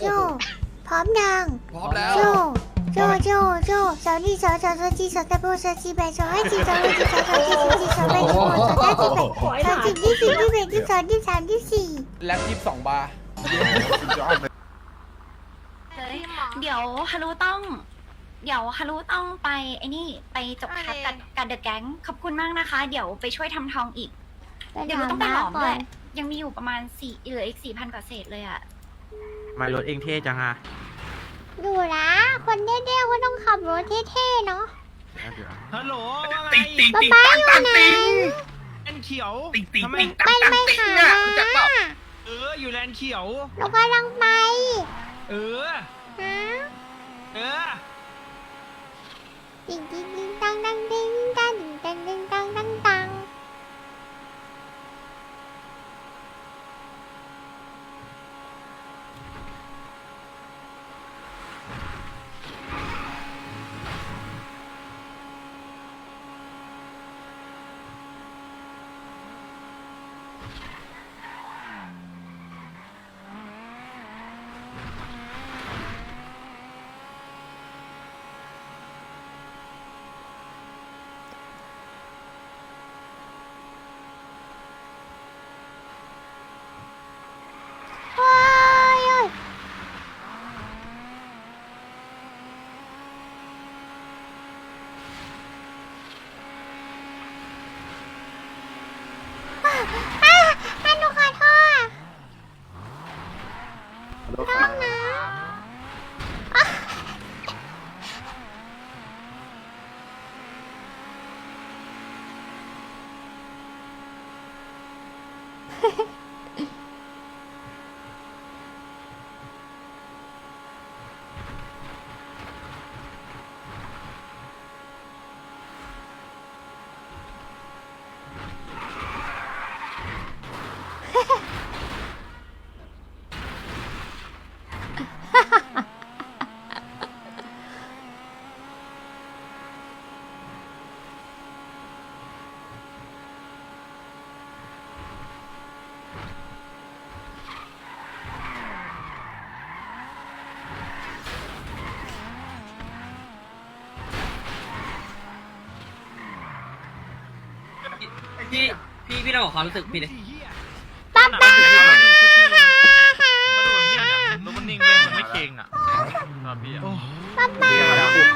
โจ พร้อมยังพร้อมแล้ว โจ โจ โจ โจสาวนี่สาวสาวสาวจีสาวตะโบสาวจีแบสาวให้จีสาวให้จีสาวสาวจีสาวจีสาวแบสาวสาวจีแบสาวจีที่สี่ที่แบที่สองที่สามที่สี่แล็บยี่สิบสองบาร์เฮ้ยเดี๋ยวฮารุต้อง เดี๋ยวฮารุต้องไปไอ้นี่ไปจบคัดกับกับเดอะแก๊งขอบคุณมากนะคะ เดี๋ยวไปช่วยทำทองอีก เดี๋ยวเราต้องไปหลอมด้วยยังมีอยู่ประมาณสี่เหลืออีกสี่พันกว่าเศษเลยอะ มารถเองเท่จังอะดูนะคนเท่ๆก็ต้องขับรถเท่ๆเนาะเดี๋ยวฮัลโหลว่าไงติ๊งติ๊งป๊าติ๊งป๊าตังอยู่ตังไหน ติ๊งแลนด์เขียวติ๊งติ๊งทำไมติ๊งตังไม่ตังไม่ติ๊งหาเนี่ยรู้จักเปล่าเอออยู่แลนด์เขียว เรากำลังไปเออ ฮะเออ ติ๊งติ๊งติ๊งตังตังติ๊งตังติ๊งตังติ๊งตังตังตัง ว้ายเอ้ยอะอะอะหนูขอโทษ ต้องนะอะ พี่พี่พี่ต้องบอกความรู้สึกพี่เลยป๊าป๊ามาดูเนี่ยเนี่ยแล้วมันนิ่งเลยมันไม่เก่งอะตอนพี่อะป๊าป๊า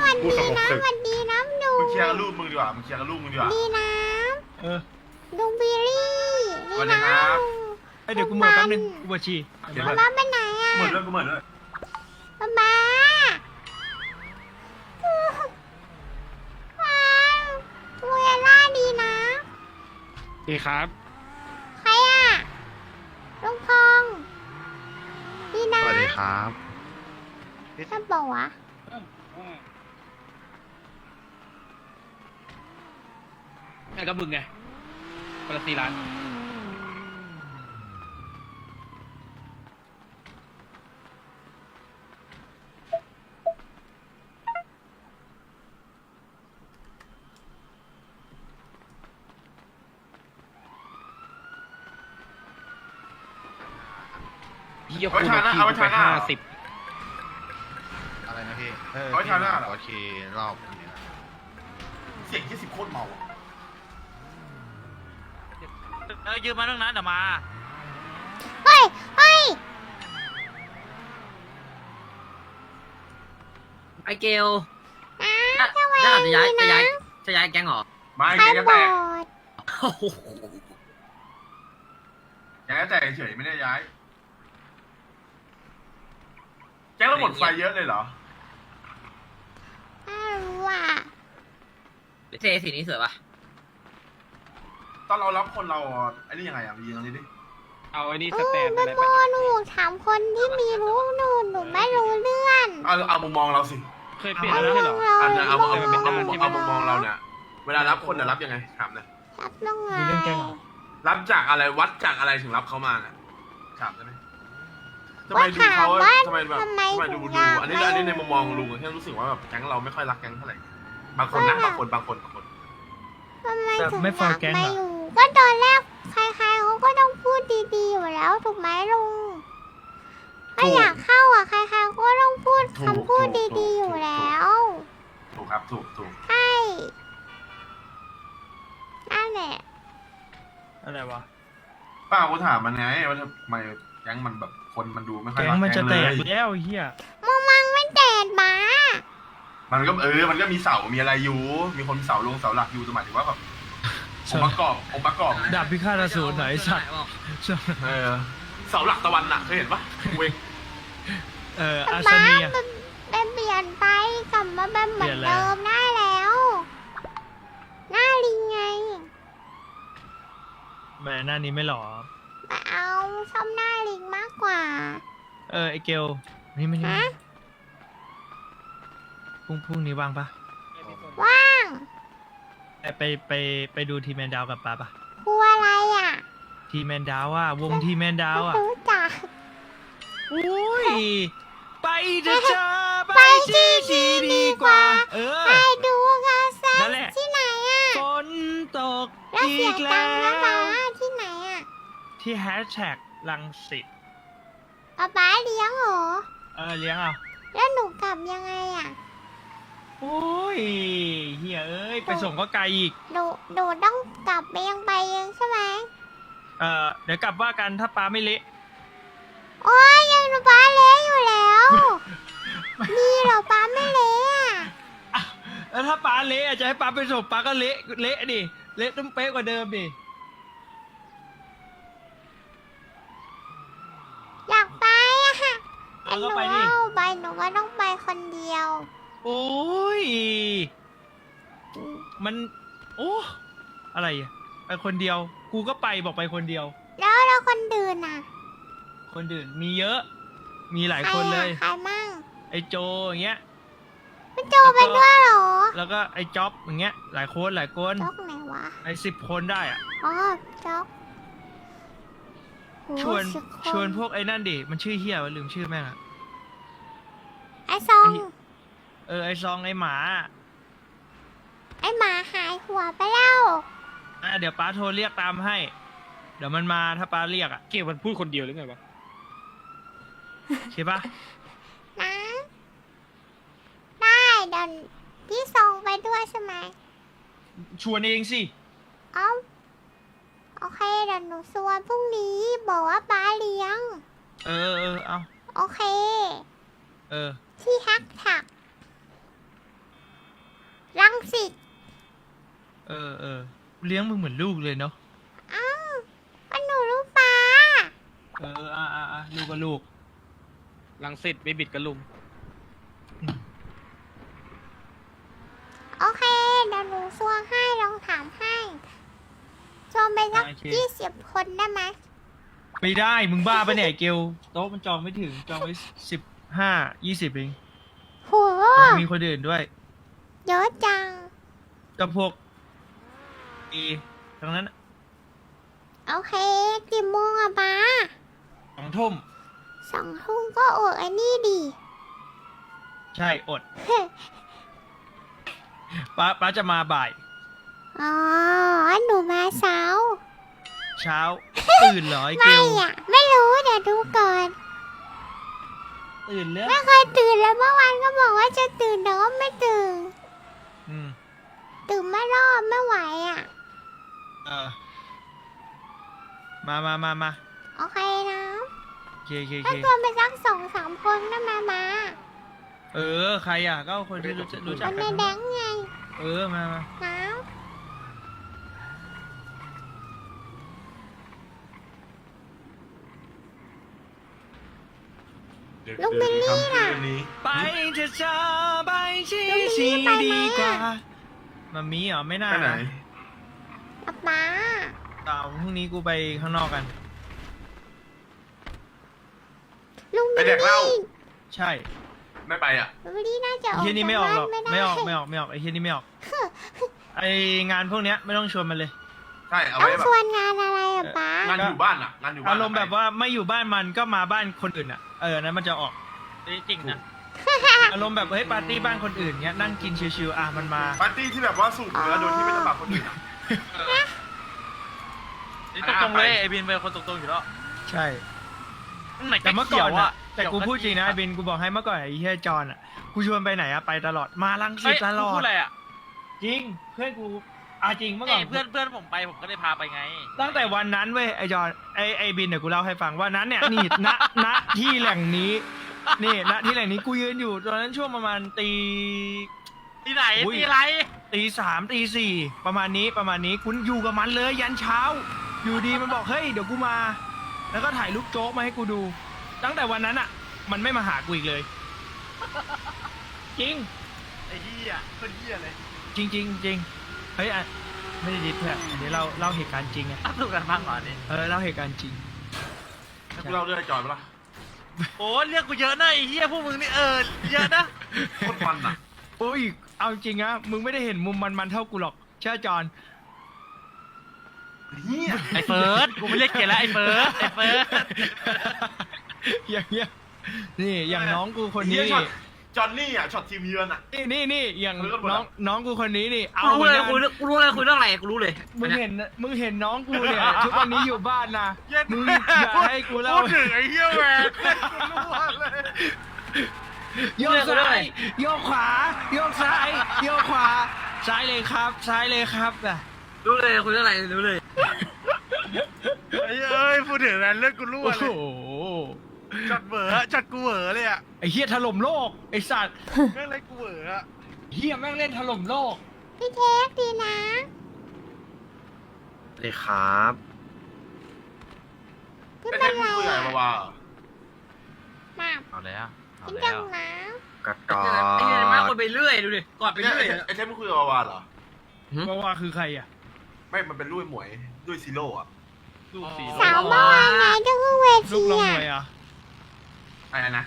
วันกูดีสงบนะศึกวันดีน้ำหนูมึงเคลียร์กับลูกมึงดีกว่า มึงเคลียร์กับลูกมึงดีกว่า ดีน้เออำลุงบิลลี่สวัสดีครับไอยเดี๋ยวกูเหมือแป๊บนึงกูปวดฉี่ เดี๋ยวป๊ามาป๊าไปไหนอะเหมือนด้วยกูเหมือนด้วย ป๊าป๊าว้าวลุงเอล่าดีนะ ดีครับ ใครอะลุงพงษ์ดีนะสวัสดีครับจะบอกวะไอ้ก็มึงไงคนละสี่ล้าน พี่ยกคุณพี่กูไปห้าสิบอะไรนะพี่เออเอาไว้ทางหน้าเหรอ โอเครอบนี้เสียงยี่สิบโคตรเมาอะเออยืมมาตั้งนานเดี๋ยวมาเฮ้ยเฮ้ยไอเกลนะถ้าทำไมถ้าจะย้ายดีจะนะย้ายจะย้ายแก๊งเหรอไม่ใครแกจะบแตอกดโอ้โหแกจะแตกเฉยไม่ได้ย้าย แกเราหมดไฟเยอะเลยเหรอ ไม่รู้อะเทสีนี้สวยปะตอนเรารับคนเราไอ้นี่ยังไงอะมีตรงนี้ดิเอาไอ้นี่เอสอแตนมัอะนไรโมไปหนูถามคนที่มีรู้หนูหนูไม่รู้เรื่องเอาเอามุมมองเราสิเคยเปลี่ยนแล้วไม่ใช่เหรออันนั้นเอาเอาเอาเป็นเอาหน้ามุมที่เอามุมมองเราเนี่ยเวลารับคนน่ะรับยังไงถามหน่อยรับลงไงมีเรื่องแกล้งเหรอรับจากอะไรวัดจากอะไรถึงรับเขามาเนี่ยถามได้ไหม ทำไมว่าดูถามเขาว่าทำไมแบบทำไมทำไมถึดูงดูอยากอันนี้ไม่อันนี้ในรู้มุมมองลุงแค่รู้สึกว่าแบบแก๊งเราไม่ค่อยรักแก๊งเท่าไหร่บางคนนะบางคนบางคนบางคนทำไมแบบถึงไม่อฟังยากแก๊งไม่เหรอรู้ก็ตอนแรกใครๆเขาก็ต้องพูดดีๆอยู่แล้วถูกไหมลุงถ้าอยากเข้าอะใคถูกคำพูดถูกดีๆอยู่แล้ว ถูกครับถูกถูกใช่นั่นแหละอะไรวะป้ากูถามมันไงว่าทำไม แก๊งมันแบบคนมันดูไม่ค่อยแก๊รังกมันจะแก๊งแตเลกยแล้วไอ้เฮียมึงมังไม่แดดหมามันก็เออ มันก็มีเสา มีอะไรอยู่ มีคนมีเสาลงเสาหลักอยู่แต่หมายถึงว่าแบบองค์ประกอบองค์ประกอบดาบพิฆาตอสูรไหนสัตว์เออเสาหลักตะวันน่ะเคยเห็นปะเวงเอออาหซามาเนียมันเป็นเปลี่ยนไปกลับมาเป็นเหมือนเปลี่ยนแล้วเดิมได้แล้ว หน้าลิงไงแหมหน้านี้ไม่หล่อมาเอา ชอบหน้าลิงมากกว่า เออไอเกลนี่มันนี่ฮะ พรุ่งพรุ่งนี้ว่างปะว่างไปไปไปไปดูทีแมนดาวกับป้าปะกลัวอะไรอะทีแมนดาวอะวงทีแมนดาวไม่อะรู้จัก อุ้ยไปเถอะจ้าไปที่ที่ดีกว่า เออ ไปดูกระแสนั่นแหละ ที่ไหนอะฝนตกแล้วอีเสียกตัแล้งค์นะป๊าวที่ไหนอะที่แฮชแท็ก ลังสิตป๊าป๊าเลี้ยงเหรอ เออเลี้ยงเอาแล้วหนูกลับยังไงอะ โอ้ยเฮียเอ้ยไปส่งก็ไกลอีก หนูหนูต้องกลับไปยังไปยังใช่ไหมเออเดี๋ยวกลับว่ากันถ้าป้าไม่เละโอ้ยยังหนูป๊าเละอยู่แล้วมีเหรอป๊าไม่เละอะแล้วถ้าป้าเละอะจะให้ป้าไปส่งป้าก็เละเละดิเละต้องเป๊ะกว่าเดิมดิ อยากไปอะ เอาหก็นูไปดิเอาไปหนูก็ต้องไปคนเดียว โอ้ย มัน โอ้อะไรอะไปคนเดียว กูก็ไปบอกไปคนเดียว แล้วเราคนดื่นอะคนอื่นมีเยอะ มีหลายใครคนเลยอะใครมั่งไอ้โจอย่างเงี้ยพี่โจไปด้วยเหรอแล้วก็ไอ้จ๊อบอย่างเงี้ย หลายคนหลายคน จ๊อกไหนวะไอ้สิบคนได้อะอ๋อจ๊อกโหชวนสิบคชวนพวกไอ้นั่นดิ มันชื่อเฮียวะลืมชื่อแม่งอะ ไอ้ซอง เออไอ้ซองไอ้หมาไอ้หมาหายหัวไปแล้ว อะเดี๋ยวป้าโทรเรียกตามให้ เดี๋ยวมันมาถ้าป้าเรียกอะเกี่ยวมันพูดคนเดียวหรือไงวะใช่ปะนะ ได้เดี๋ยวพี่ซองไปด้วยใช่ไหมชวนเองสิเอ้าโอเคเดี๋ยวหนูชวนพรุ่งนี้บอกว่าป้าเลี้ยง เออเออเอาโอเค เออ ที่แฮกแท็กรังสิตเออเออเลี้ยงมึงเหมือนลูกเลยเนาะ เอ้าก็หนูรู้ป้าเอออะอะอะลูกก็ลูก ลังสิตไม่บิดกับลุง โอเคเดี๋ยวหนูชวนให้ลองถามให้ชวนไปสักโอเค ยี่สิบคนได้ไหมไม่ได้ มึงบ้าปะเนี่ยไอ้เกลโต๊ะมันจองไม่ถึง จองไว้สิบ ห้ายี่สิบเองโหมีคนอื่นด้วย เยอะจัง กับพวกอีทั้งนั้นโอเคกี่โมงอะป้าสองทุ่มสองทุ่มก็อดไอ้นี่ดิใช่อดป้าป้าจะมาบ่าย อ๋อ หนูมาเช้า เช้า ตื่นเหรอไอ้เกไม่ลอะไม่รู้ เดี๋ยวดูก่อน ตื่นแล้วไม่เคยตื่นแล้วเมื่อวานก็บอกว่าจะตื่นแต่ก็ไม่ตื่น อืมตื่นไม่รอบไม่ไหวอะ เออมามามามาโอเคนะโอเคโอเคโอถ้าเคชวนไปสักสองสามคนได้ไหมมาเออ ใครอะ ก็คนที่รู้จักรู้จัคกนกัในนแดทั้งงไงเออ มามานะ เดี๋ยวลูกบิลลี่เดี๋ยวทำล่ะคืนนี้ไปเถอะจ้าไปที่ลูกสีนี้ไปไหมดีกว่าอะมามีเหรอไม่น่าไปไหนนะป๊าป๊าเปล่าพรุ่งนี้กูไปข้างนอกกัน ลุงไปบิลแดกเหล้า ลี่ใช่ไม่ไปอะ ลุงบิลลี่น่าจะอไอ้อกเฮียนี่ไม่ออกหรอกจากบ้านไม่ออกด้ไม่ออกไม่ออกไอ้เฮียนี่ไม่ออกไองานพวกเนี้ยไม่ต้องชวนมันเลย ใช่ เอาต้อไว้งแบชบวนงานอะไรอะป๊างานอยู่บ้านอะ งานอยู่บ้านอารมณ์แบบว่าไม่อยู่บ้านมันก็มาบ้านคนอื่นอะ เออนั้นมันจะออกจริงนะอารมณ์แบบเฮ้ยปาร์ตี้บ้านคนอื่นเงี้ยนั่งกินชิวๆอะมันมา ปาร์ตี้ที่แบบว่าสูบเนื้อโดยที่ไม่ต้องบักคนอื่นอะนี่ตรงๆเลยไอ้บินเป็นคนตรงๆอยู่แล้วใช่ ไหนแต่จะเมื่อก่เกี่อยนวอะอะแต่กูพูดจริงนะไอ้บินกูบอกให้เมื่อก่อนไอ้เฮียจอนอะกูชวนไปไหนอะไปตลอดมาลังสิเฮ้ตยตลอพูดดอะไรอะจริงเพื่อนกู อาจริงเมื่อก่อเอ้นยเพื่อนเพื่อนผมไปผมก็ได้พาไปไง ตั้งแต่วันนั้นเว้ยไอจอนไอไอบินเดี๋ยวกูเล่าให้ฟังว่านั้นเนี่ย นี่ณณที่แหล่งนี้ นี่ณที่แหล่งนี้กูยืนอยู่ตอนนั้นช่วงประมาณตี ที่ไหนอุ้ย ที่ไรตีสามตีสี่ประมาณนี้ประมาณนี้คุณอยู่กับมันเลยยันเช้า อยู่ดีมันบอกเฮ้ยเดี๋ยวกูมา แล้วก็ถ่ายรูปโจ๊กมาให้กูดู ตั้งแต่วันนั้นอะ มันไม่มาหากูอีกเลย จริง ไอ้เหี้ยคนเหี้ยเลย จริงจริงจริง เฮ้ยอะไม่ได้ดิสเพื่อนอันนี้เราเล่าเหตุการณ์จริงไงอะถูกกันบ้างเหรอเนี่ยเออเล่าเหตุการณ์จริง ให้กูเล่าเรื่องไอ้จอยปะล่ะโอ้เรียกกูเยอะนะไอ้เหี้ยพวกมึงนี่เออเยอะนะ โคตรมันอะโอ้ยเอาจริงนะมึงไม่ได้เห็นมุมมันมันๆเท่ากูหรอกเชื่อจอนเฮียไอ้เฟิร์สกูไม่เรียกเกยรติแล้วไอ้เฟิร์สไอ้เฟิร์สอย่างเงี้ยนี่อย่างน้องกูคนนี้เหี้ยช็อนี่ต จอนนี่อะช็อตทีมเยือนอะ นี่นี่นี่อย่างเออก็หมดน้ละองน้องกูคนนี้นี่เอากูรู้เลยหมือนกันกูรู้กูรู้เลยคุยเรื่องอะไรกูรู้เลยมึงเห็นมึงเห็นน้องกูเนี่ยทุกวันนี้อยู่บ้านนะเย็นมึงอย่าให้กูเล่าพูดถึงไอ้เหี้ยแหวนเล่นกูรู้เลย โยกซ้ายโยกขวาโยกซ้ายโยกขวาซ้ายเลยครับซ้ายเลยครับอะรู้เลยคุยเรื่องอะไรรู้เลย ไอ้เอ้ยพูดถึงนั้นเรื่องกูรู้โอ้เลโหย จัดเหวอจัดกูเหวอเลยอะไอ้เฮียถล่มโลกไอ้สัตว์เรื่องอะไรกูเหวออะเฮียแม่งเล่นถล่มโลก พี่เค้กดีนะสวัสดีครับพี่ไอ้เป็เทนมไรมึงคุยกับไอ้อะวาวามาเอาแล้วเอากินแล้จัวงนะกัดกอไอ้เนี่ยมากคนดไปเรื่อยดูดิกอดไปไอ้เรื่อยไอ้เทมมึงคุยกับวาวาเหรอ เพราะว่าคือใครอะไม่ มันเป็นรุ่ยหมวยรุ่ยซีโร่อะลูกสีสาวเมื่อวานไงก็คือเวลูทีกน้องอะรวยอะ อะไรนะ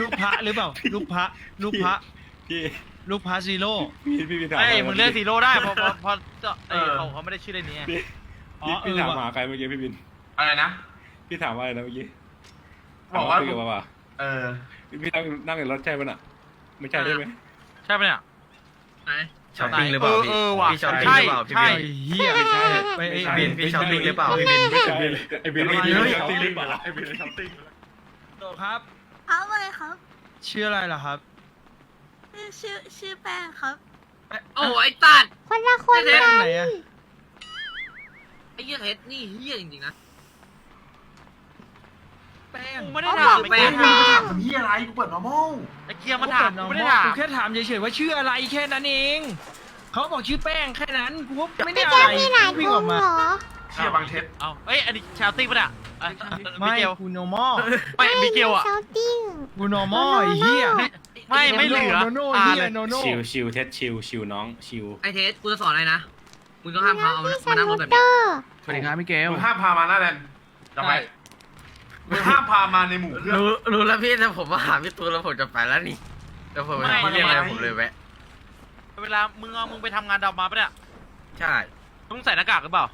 ลูกพระหรือเปล่า ลูกพระลูกพระพี่ลูกพระซีโร่พี่พี่พี่ถามไอ้ยมึงเลือกพี่ซีโร่ได้เพราะเพราะเพราะเอ้ยเขาเขาไม่ได้ชื่อในนี้ไง พี่อ๋อพี่เอพี่อถามว่ะหาใครเมื่อกี้พี่บิน อะไรนะ พี่ถามว่าอะไรนะเมื่อกี้บอกว่าคุยกับว่าว่าเออพี่พี่นั่งนั่งในรถใช่ปะน่ะ ไม่ใช่ได้ไหมใช่ปะเนี่ย ไหน ช้อปปิ้งหรือเปล่าพี่เออว่ะพี่ช้อปปิ้งใช่หรือเปล่าพี่ใช่ บินไอ้เหี้ยไม่ใช่ไปไอ้บินพี่ช้อปปิ้งหรือเปล่าพี่บิน ไม่ใช่ไอ้บินไม่ไอ้ใช่บินช้อปปิ้งหรือเปล่าไอ้บินช้อปปิ้ง โตครับเอาเลยครับชื่ออะไรล่ะครับชื่อชื่อชื่อแป้งครับ โอ้ไอ้ตัด คนละคนเด็กักนไหนอะไอ้เหี้ยเฮ็ดนี่เหี้ยจริงๆนะ แป้งกูไม่ได้ถามแป้ไอ้งเกียร์ถามเฮียอะไรกูเปิด normal ไอ้เกียร์มาถามกูไม่ได้ถามกูแค่ถามเฉยๆว่าชื่ออะไรแค่นั้นเอง เขาบอกชื่อแป้งแค่นั้นกูก็ไม่ได้พี่อะแก้ไรวมีหลายวิ่งกอลุ่อกมมา เหรอเชียบางเท็ดเอาเอ้ยอันนี้ชาวติ้งปะเนี่ยเอ้ย ไม่มิเกลกูโนมอลไม่มิเกลอะเชาติ้ง กูโนมอลไอ้เหี้ย ไม่ไม่เหลือโนโน่อ่าเหี้เลยยโนโน่ ชิวชิวเท็ดชิวชิวน้องชิวไอ้เทสกูจะสอนอะไรนะ มึงต้องห้ามเขาเอาพี่สมานั่งรนุถกแบบเตนี้อร์สวัสดีครับมิเกลมึงห้ามพามาหน้าแลนด์จำไว้มึงห้ามพามาในหมู่เพื่อน รู้รู้แล้วพี่แต่ผมมาหาพี่ตูนแล้วผมจะไปแล้วนี่แล้วผมไม่พี่เรียกอะไรผมเลยแวะเวลามึงเอามึงไปทำงานดอกมาปะเนี่ยใช่มึงใส่หน้ากากหรือเปล่า